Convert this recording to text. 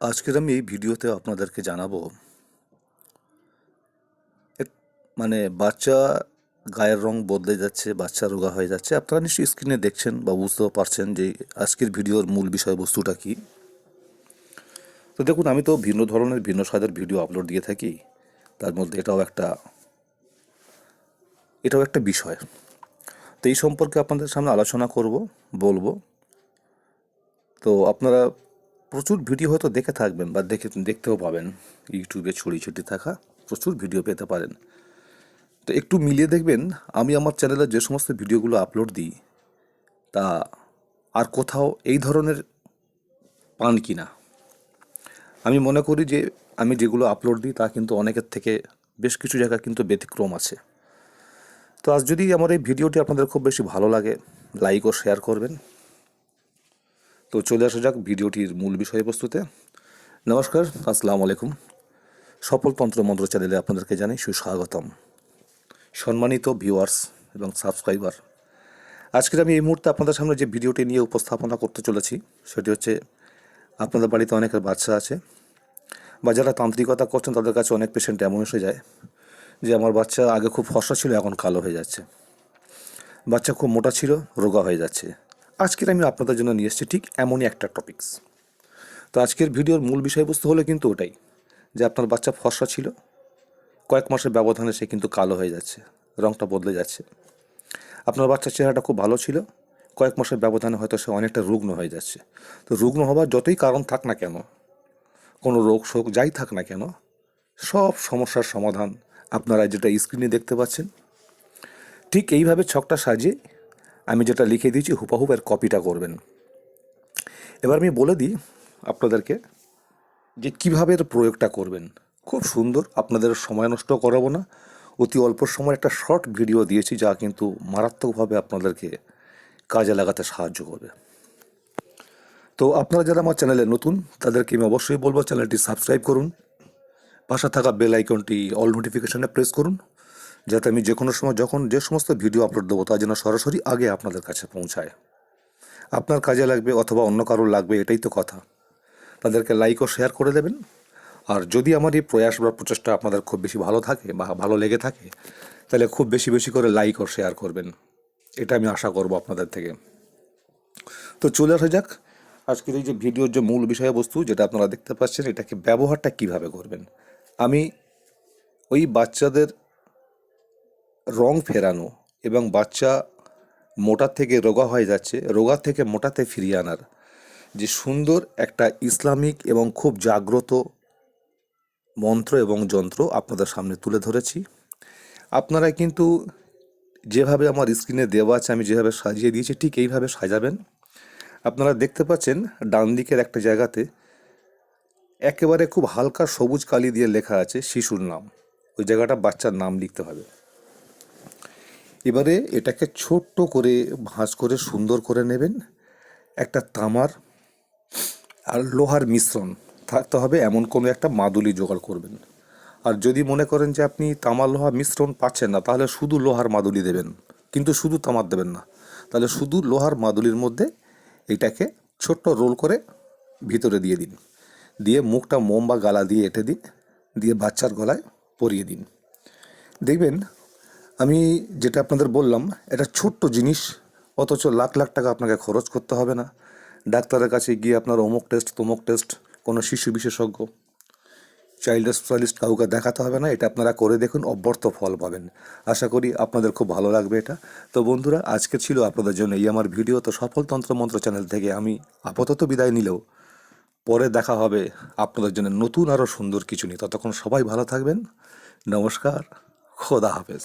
আজকের আমি এই ভিডিওতে আপনাদেরকে জানাব মানে বাচ্চা গায়ের রং বদলে যাচ্ছে, বাচ্চা রোগা হয়ে যাচ্ছে। আপনারা নিশ্চয়ই স্ক্রিনে দেখছেন বা বুঝতেও পারছেন যে আজকের ভিডিওর মূল বিষয়বস্তুটা কি। তো দেখুন, আমি তো ভিন্ন ধরনের, ভিন্ন স্বাদের ভিডিও আপলোড দিয়ে থাকি। তার মধ্যে এটাও একটা এটাও একটা বিষয়। তো এই সম্পর্কে আপনাদের সামনে আলোচনা করব, বলব। তো আপনারা প্রচুর ভিডিও হয়তো দেখে থাকবেন বা দেখে, দেখতেও পাবেন। ইউটিউবে ছড়িয়ে ছিটিয়ে থাকা প্রচুর ভিডিও পেতে পারেন। তো একটু মিলিয়ে দেখবেন, আমি আমার চ্যানেলে যে সমস্ত ভিডিওগুলো আপলোড দিই, তা আর কোথাও এই ধরনের পান কি না আমি মনে করি যে, আমি যেগুলো আপলোড দিই, তা কিন্তু অনেকের থেকে বেশ কিছু জায়গা কিন্তু ব্যতিক্রম আছে। তো আজ যদি আমার এই ভিডিওটি আপনাদের খুব বেশি ভালো লাগে, লাইক ও শেয়ার করবেন। তো চলে আসা যাক ভিডিওটির মূল বিষয়বস্তুতে নমস্কার, আসসালামু আলাইকুম। সফল তন্ত্র মন্ত্র চ্যানেলে আপনাদেরকে জানাই সুস্বাগতম। সম্মানিত ভিউয়ার্স এবং সাবস্ক্রাইবার, আজকের আমি এই মুহূর্তে আপনাদের সামনে যে ভিডিওটি নিয়ে উপস্থাপনা করতে চলেছি, সেটি হচ্ছে আপনাদের বাড়িতে অনেকের বাচ্চা আছে বা যারা তান্ত্রিকতা করছেন, তাদের কাছে অনেক পেশেন্ট এমন এসে যায় যে আমার বাচ্চা আগে খুব ফসা ছিল, এখন কালো হয়ে যাচ্ছে। বাচ্চা খুব মোটা ছিল, রোগা হয়ে যাচ্ছে। আজকের আমি আপনাদের জন্য নিয়ে এসেছি ঠিক এমনই একটা টপিকস তো আজকের ভিডিওর মূল বিষয়বস্তু হলো কিন্তু ওটাই, যে আপনার বাচ্চা ফর্সা ছিল, কয়েক মাসের ব্যবধানে সে কিন্তু কালো হয়ে যাচ্ছে, রংটা বদলে যাচ্ছে। আপনার বাচ্চার চেহারাটা খুব ভালো ছিল, কয়েক মাসের ব্যবধানে হয়তো সে অনেকটা রুগ্ন হয়ে যাচ্ছে। তো রুগ্ন হবার যতই কারণ থাক না কেন, কোনো রোগ শোক যাই থাক না কেন, সব সমস্যার সমাধান আপনারা যেটা স্ক্রিনে দেখতে পাচ্ছেন। ঠিক এইভাবে ছকটা সাজিয়ে আমি যেটা লিখে দিয়েছি হুপাহুপ এর কপিটা করবেন। এবার আমি বলে দিই আপনাদেরকে যে কীভাবে এর প্রয়োগটা করবেন। খুব সুন্দর, আপনাদের সময় নষ্ট করাবো না। অতি অল্প সময় একটা শর্ট ভিডিও দিয়েছি, যা কিন্তু মারাত্মকভাবে আপনাদেরকে কাজে লাগাতে সাহায্য করবে। তো আপনারা যারা আমার চ্যানেলে নতুন, তাদেরকে আমি অবশ্যই বলব চ্যানেলটি সাবস্ক্রাইব করুন। পাশে থাকা বেল আইকনটি অল নোটিফিকেশনে প্রেস করুন। যাতে আমি যে কোনো সময় যখন যে সমস্ত ভিডিও আপলোড দেবো তা যেন সরাসরি আগে আপনাদের কাছে পৌঁছায়। আপনার কাজে লাগবে অথবা অন্য কারোর লাগবে এটাই তো কথা। তাদেরকে লাইক ও শেয়ার করে দেবেন। আর যদি আমার এই প্রয়াস বা প্রচেষ্টা আপনাদের খুব বেশি ভালো থাকে বা ভালো লেগে থাকে, তাহলে খুব বেশি বেশি করে লাইক ও শেয়ার করবেন। এটা আমি আশা করব আপনাদের থেকে। তো চলে আসা যাক। আজকের এই যে ভিডিওর যে মূল বিষয়বস্তু যেটা আপনারা দেখতে পাচ্ছেন, এটাকে ব্যবহারটা কীভাবে করবেন? আমি ওই বাচ্চাদের রং ফেরানো এবং বাচ্চা মোটা থেকে রোগা হয়ে যাচ্ছে, রোগা থেকে মোটাতে ফিরিয়ে আনার। যে সুন্দর একটা ইসলামিক এবং খুব জাগ্রত মন্ত্র এবং যন্ত্র আপনাদের সামনে তুলে ধরেছি। আপনারা কিন্তু যেভাবে আমার স্ক্রিনে দেওয়া আছে, আমি যেভাবে সাজিয়ে দিয়েছি, ঠিক এইভাবে সাজাবেন। আপনারা দেখতে পাচ্ছেন ডান দিকের একটা জায়গাতে একেবারে খুব হালকা সবুজ কালি দিয়ে লেখা আছে, শিশুর নাম। ওই জায়গাটা বাচ্চার নাম লিখতে হবে। এবারে এটাকে ছোট্ট করে ভাঁজ করে সুন্দর করে নেবেন। একটা তামার আর লোহার মিশ্রণ থাকতে হবে, এমন কোনো একটা মাদুলি জোগাড় করবেন। আর যদি মনে করেন যে আপনি তামার লোহা মিশ্রণ পাচ্ছেন না, তাহলে শুধু লোহার মাদুলি দেবেন। কিন্তু শুধু তামার দেবেন না, তাহলে শুধু লোহার মাদুলির মধ্যে এটাকে ছোট্ট রোল করে ভিতরে দিয়ে দিন। দিয়ে মুখটা মোম বা গালা দিয়ে এঁটে দিন, দিয়ে বাচ্চার গলায় পরিয়ে দিন। দেখবেন আমি যেটা আপনাদের বললাম, এটা ছোট্ট জিনিস, অথচ লাখ লাখ টাকা আপনাকে খরচ করতে হবে না। ডাক্তারের কাছে গিয়ে আপনার অমুক টেস্ট, তমুক টেস্ট, কোনো শিশু বিশেষজ্ঞ, চাইল্ড স্পেশালিস্ট কাউকে দেখাতে হবে না, এটা আপনারা করে দেখুন, অব্যর্থ ফল পাবেন। আশা করি আপনাদের খুব ভালো লাগবে এটা। তো বন্ধুরা, আজকে ছিল আপনাদের জন্য এই আমার ভিডিও। তো সফল তন্ত্রমন্ত্র চ্যানেল থেকে আমি আপাতত বিদায় নিলেও পরে দেখা হবে আপনাদের জন্য নতুন আরও সুন্দর কিছু নিয়ে। ততক্ষণ সবাই ভালো থাকবেন। নমস্কার, খোদা হাফেজ।